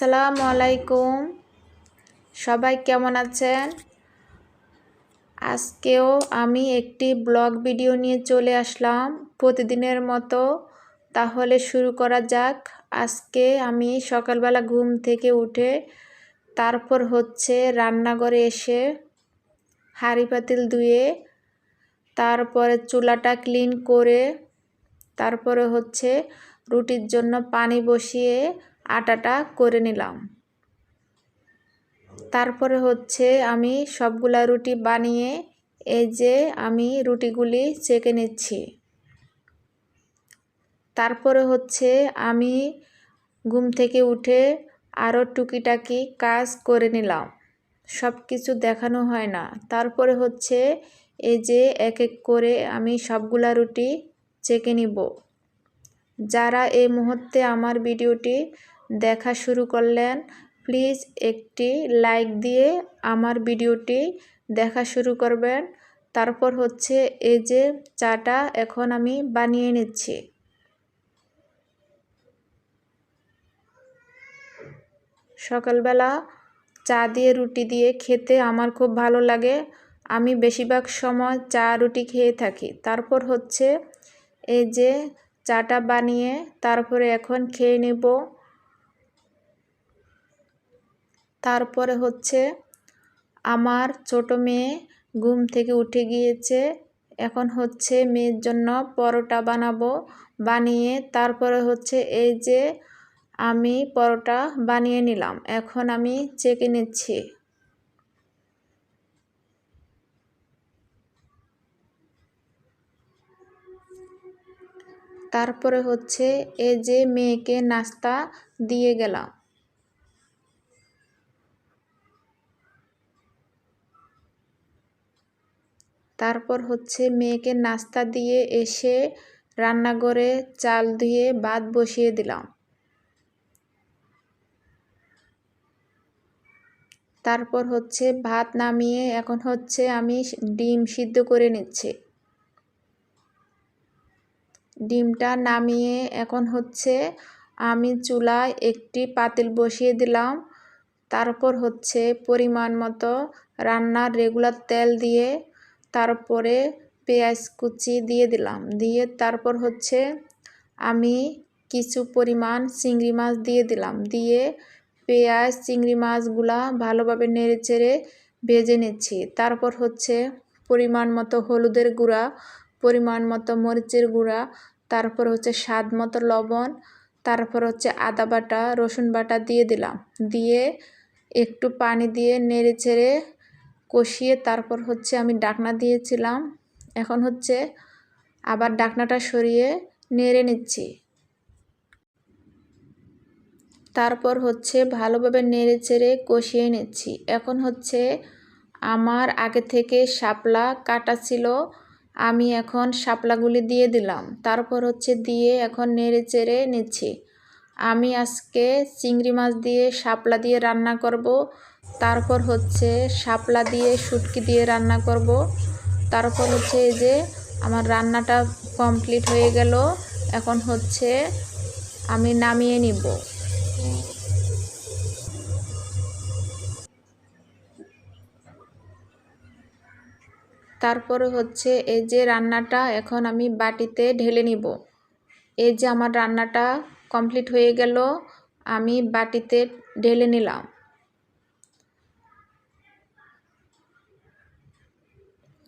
আসসালামু আলাইকুম। সবাই কেমন আছেন? আজকেও আমি একটি ব্লগ ভিডিও নিয়ে চলে আসলাম প্রতিদিনের মতো। তাহলে শুরু করা যাক। আজকে আমি সকালবেলা ঘুম থেকে উঠে তারপর হচ্ছে রান্নাঘরে এসে হাঁড়ি পাতিল ধুয়ে তারপরে চুলাটা ক্লিন করে তারপরে হচ্ছে রুটির জন্য পানি বসিয়ে আটাটা করে নিলাম। তারপরে হচ্ছে আমি সবগুলা রুটি বানিয়ে এই যে আমি রুটিগুলি চেকে নিচ্ছি। তারপরে হচ্ছে আমি ঘুম থেকে উঠে আরও টুকিটাকি কাজ করে নিলাম। সব কিছু দেখানো হয় না। তারপরে হচ্ছে এই যে এক এক করে আমি সবগুলা রুটি চেকে নিব। যারা এই মুহূর্তে আমার ভিডিওটি দেখা শুরু করলেন। প্লিজ একটি লাইক দিয়ে আমার ভিডিওটি দেখা শুরু করবেন। তারপর হচ্ছে এই যে চাটা এখন আমি বানিয়ে নিচ্ছি। সকালবেলা চা দিয়ে রুটি দিয়ে খেতে আমার খুব ভালো লাগে। আমি বেশিরভাগ সময় চা, রুটি খেয়ে থাকি। তারপর হচ্ছে এই যে চাটা বানিয়ে তারপরে এখন খেয়ে নেব। তারপরে হচ্ছে আমার ছোট মেয়ে ঘুম থেকে উঠে গিয়েছে। এখন হচ্ছে মেয়ের জন্য পরোটা বানাবো, বানিয়ে তারপরে হচ্ছে এই যে আমি পরোটা বানিয়ে নিলাম। এখন আমি চেকে নিচ্ছি তারপরে হচ্ছে এই যে মেয়েকে নাস্তা দিয়ে গেলাম। তারপর হচ্ছে মেয়েকে নাস্তা দিয়ে এসে রান্নাঘরে চাল ধুয়ে ভাত বসিয়ে দিলাম। তারপর হচ্ছে ভাত নামিয়ে এখন হচ্ছে আমি ডিম সিদ্ধ করে নিচ্ছি। ডিমটা নামিয়ে এখন হচ্ছে আমি চুলায় একটি পাতিল বসিয়ে দিলাম। তারপর হচ্ছে পরিমাণ মতো রান্নার রেগুলার তেল দিয়ে তারপরে পেঁয়াজ কুচি দিয়ে দিলাম। দিয়ে তারপর হচ্ছে আমি কিছু পরিমাণ চিংড়ি মাছ দিয়ে দিলাম। দিয়ে পেঁয়াজ, চিংড়ি মাছগুলা ভালোভাবে নেড়ে চেড়ে ভেজে নিচ্ছি। তারপর হচ্ছে পরিমাণ মতো হলুদের গুঁড়া, পরিমাণ মতো মরিচের গুঁড়া, তারপর হচ্ছে স্বাদ মতো লবণ, তারপর হচ্ছে আদা বাটা, রসুন বাটা দিয়ে দিলাম। দিয়ে একটু পানি দিয়ে নেড়ে চেড়ে কষিয়ে তারপর হচ্ছে আমি ডাকনা দিয়েছিলাম। এখন হচ্ছে আবার ডাকনাটা সরিয়ে নেড়ে নিচ্ছি। তারপর হচ্ছে ভালোভাবে নেড়ে চেড়ে কষিয়ে নিচ্ছি। এখন হচ্ছে আমার আগে থেকে শাপলা কাটা ছিল, আমি এখন শাপলাগুলি দিয়ে দিলাম। তারপর হচ্ছে দিয়ে এখন নেড়ে চেড়ে নিচ্ছি। আমি আজকে চিংড়ি মাছ দিয়ে শাপলা দিয়ে রান্না করব। তারপর হচ্ছে শাপলা দিয়ে শুটকি দিয়ে রান্না করব। তারপর হচ্ছে এই যে আমার রান্নাটা কমপ্লিট হয়ে গেল। এখন হচ্ছে আমি নামিয়ে নিব। তারপরে হচ্ছে এই যে রান্নাটা এখন আমি বাটিতে ঢেলে নিব। এই যে আমার রান্নাটা কমপ্লিট হয়ে গেল, আমি বাটিতে ঢেলে নিলাম।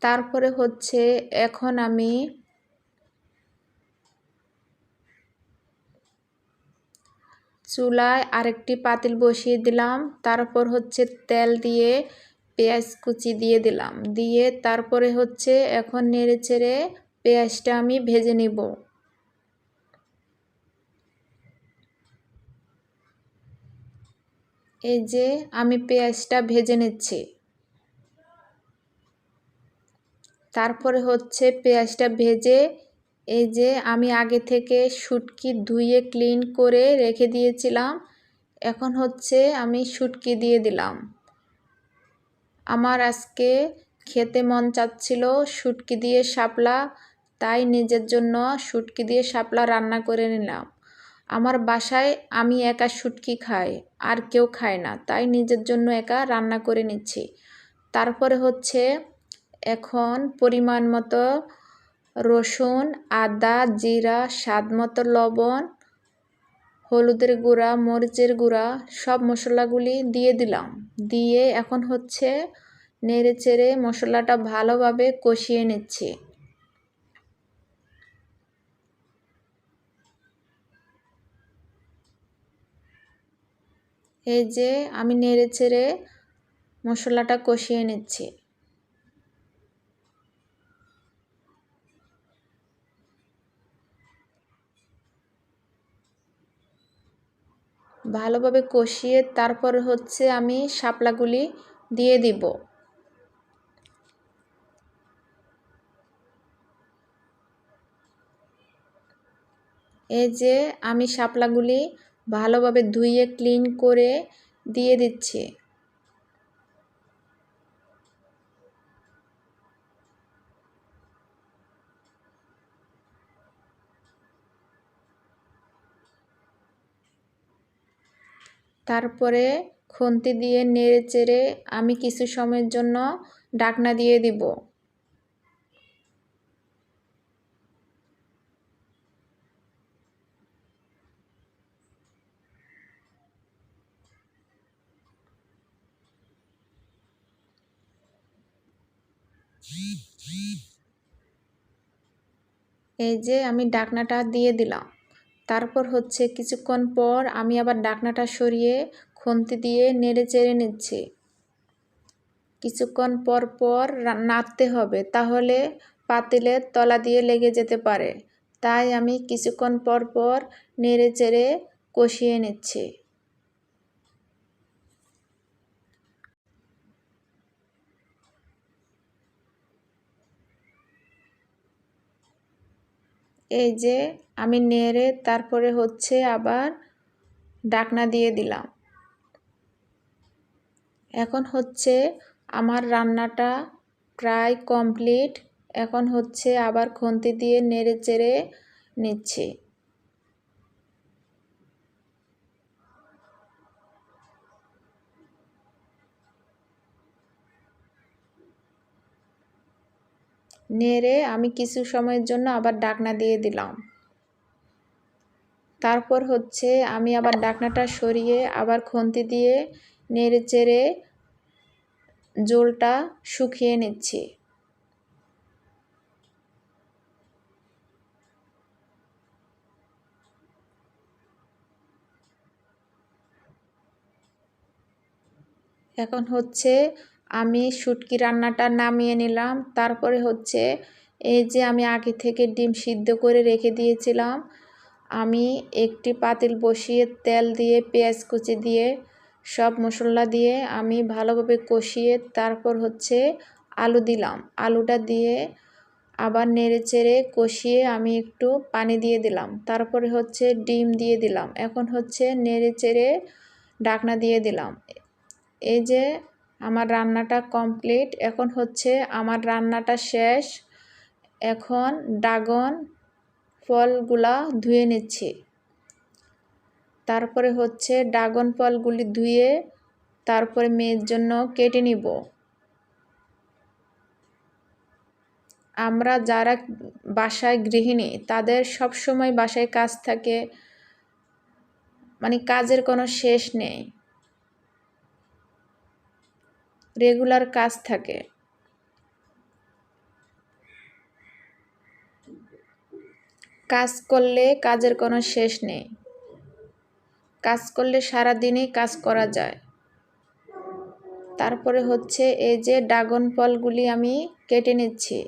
তারপরে হচ্ছে এখন আমি চুলায় আরেকটি পাতিল বসিয়ে দিলাম, তারপর হচ্ছে তেল দিয়ে পেঁয়াজ কুচি দিয়ে দিলাম। দিয়ে তারপরে হচ্ছে এখন নেড়ে চেড়ে পেঁয়াজটা আমি ভেজে নিব। এই যে, আমি পেঁয়াজটা ভেজে নিচ্ছি। তারপরে হচ্ছে পেঁয়াজটা ভেজে, এই যে, আমি আগে থেকে শুটকি ধুয়ে ক্লিন করে রেখে দিয়েছিলাম। এখন হচ্ছে আমি শুটকি দিয়ে দিলাম। আমার আজকে খেতে মন চাচ্ছিল শুটকি দিয়ে শাপলা, তাই নিজের জন্য শুটকি দিয়ে শাপলা রান্না করে নিলাম। আমার বাসায় আমি একা শুটকি খাই, আর কেউ খায় না, তাই নিজের জন্য একা রান্না করে নিচ্ছি। তারপরে হচ্ছে এখন পরিমাণ মতো রসুন, আদা, জিরা, স্বাদ মতো লবণ, হলুদের গুঁড়া, মরিচের গুঁড়া, সব মশলাগুলি দিয়ে দিলাম। দিয়ে এখন হচ্ছে নেড়ে চেড়ে মশলাটা ভালোভাবে কষিয়ে নিচ্ছি। এই যে আমি নেড়ে চেড়ে মশলাটা কষিয়ে নিচ্ছি। ভালোভাবে কষিয়ে তারপর হচ্ছে আমি শাপলাগুলি দিয়ে দিব। এই যে আমি শাপলাগুলি ভালোভাবে ধুইয়ে ক্লিন করে দিয়ে দিচ্ছি। তারপরে খুন্তি দিয়ে নেড়ে চেড়ে আমি কিছু সময়ের জন্য ডাকনা দিয়ে দিব। এই যে আমি ডাকনাটা দিয়ে দিলাম। তারপর হচ্ছে কিছুক্ষণ পর আমি আবার ডাকনাটা সরিয়ে খুন্তি দিয়ে নেড়ে চেড়ে নিচ্ছি। কিছুক্ষণ পর পর নাড়তে হবে, তাহলে পাতিলের তলা দিয়ে লেগে যেতে পারে। তাই আমি কিছুক্ষণ পর পর নেড়ে চেড়ে কষিয়ে নিচ্ছি। এই যে আমি নেড়ে তারপরে হচ্ছে আবার ডাকনা দিয়ে দিলাম। এখন হচ্ছে আমার রান্নাটা প্রায় কমপ্লিট। এখন হচ্ছে আবার খন্তি দিয়ে নেড়ে চেড়ে নিচ্ছি। নেড়ে আমি কিছু সময়ের জন্য আবার ডাকনা দিয়ে দিলাম। তারপর হচ্ছে আমি আবার ডাকনাটা সরিয়ে আবার খুন্তি দিয়ে নেড়ে চেড়ে জলটা শুকিয়ে নিচ্ছি। এখন হচ্ছে আমি শুটকি রান্নাটা নামিয়ে নিলাম। তারপরে হচ্ছে এই যে আমি আগে থেকে ডিম সিদ্ধ করে রেখে দিয়েছিলাম। আমি একটি পাতিল বসিয়ে তেল দিয়ে, পেঁয়াজ কুচি দিয়ে, সব মশলা দিয়ে আমি ভালোভাবে কষিয়ে তারপর হচ্ছে আলু দিলাম। আলুটা দিয়ে আবার নেড়ে চেড়ে কষিয়ে আমি একটু পানি দিয়ে দিলাম। তারপরে হচ্ছে ডিম দিয়ে দিলাম। এখন হচ্ছে নেড়ে চেড়ে ডাকনা দিয়ে দিলাম। এই যে আমার রান্নাটা কমপ্লিট এখন হচ্ছে আমার রান্নাটা শেষ। এখন ড্রাগন ফলগুলা ধুয়ে নিচ্ছি। তারপরে হচ্ছে ড্রাগন ফলগুলি ধুয়ে তারপরে মেয়ের জন্য কেটে নিব। আমরা যারা বাসায় গৃহিণী, তাদের সব সময় বাসায় কাজ থাকে। মানে কাজের কোনো শেষ নেই। রেগুলার কাজ থাকে। কাজ করলে কাজের কোনো শেষ নেই। কাজ করলে সারা দিনই কাজ করা যায়। তারপরে হচ্ছে এই যে ড্রাগন ফলগুলি আমি কেটে নিচ্ছি।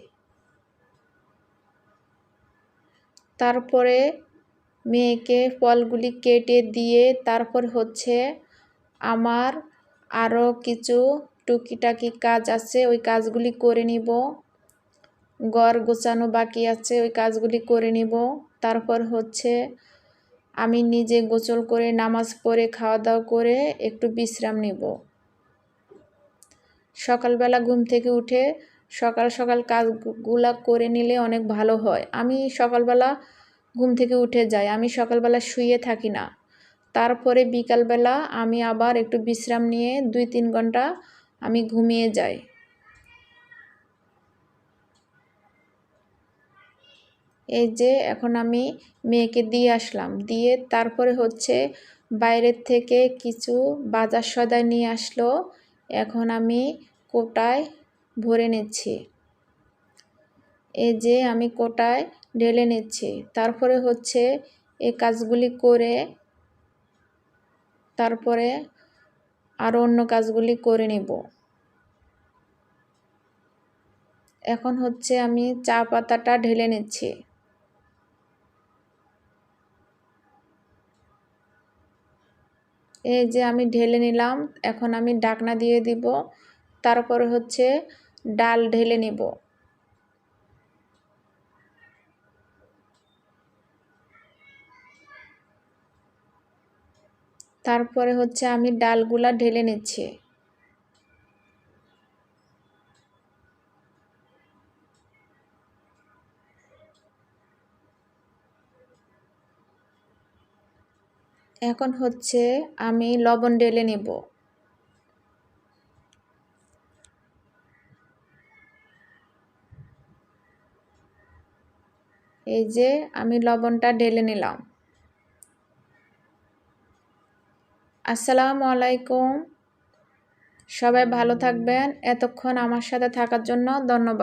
তারপরে মেয়েকে ফলগুলি কেটে দিয়ে তারপর হচ্ছে আমার আরও কিছু টুকিটাকি কাজ আছে, ওই কাজগুলি করে নিব। ঘর গোছানো বাকি আছে, ওই কাজগুলি করে নিব। তারপর হচ্ছে আমি নিজে গোসল করে, নামাজ পড়ে খাওয়া দাওয়া করে একটু বিশ্রাম নিব। সকালবেলা ঘুম থেকে উঠে সকাল সকাল কাজগুলা করে নিলে অনেক ভালো হয়। আমি সকালবেলা ঘুম থেকে উঠে যাই, আমি সকালবেলা শুয়ে থাকি না। তারপরে বিকালবেলা আমি আবার একটু বিশ্রাম নিয়ে দুই তিন ঘণ্টা আমি ঘুমিয়ে যাই। এই যে, এখন আমি মেয়েকে দিয়ে আসলাম। দিয়ে তারপরে হচ্ছে বাইরের থেকে কিছু বাজার সদাই নিয়ে আসলো। এখন আমি কোটায় ভরে নিচ্ছি। এই যে, আমি কোটায় ঢেলে নিচ্ছি। তারপরে হচ্ছে এই কাজগুলি করে তারপরে আরও অন্য কাজগুলি করে নেব। এখন হচ্ছে আমি চা পাতাটা ঢেলে নিচ্ছি। এই যে আমি ঢেলে নিলাম, এখন আমি ডাকনা দিয়ে দিব, তারপরে হচ্ছে ডাল ঢেলে নিব। তারপরে হচ্ছে আমি ডালগুলা ঢেলে নিচ্ছি। এখন হচ্ছে আমি লবণ ঢেলে নেব। এই যে আমি লবণটা ঢেলে নিলাম। আসসালামু আলাইকুম। সবাই ভালো থাকবেন। এতক্ষণ আমার সাথে থাকার জন্য ধন্যবাদ।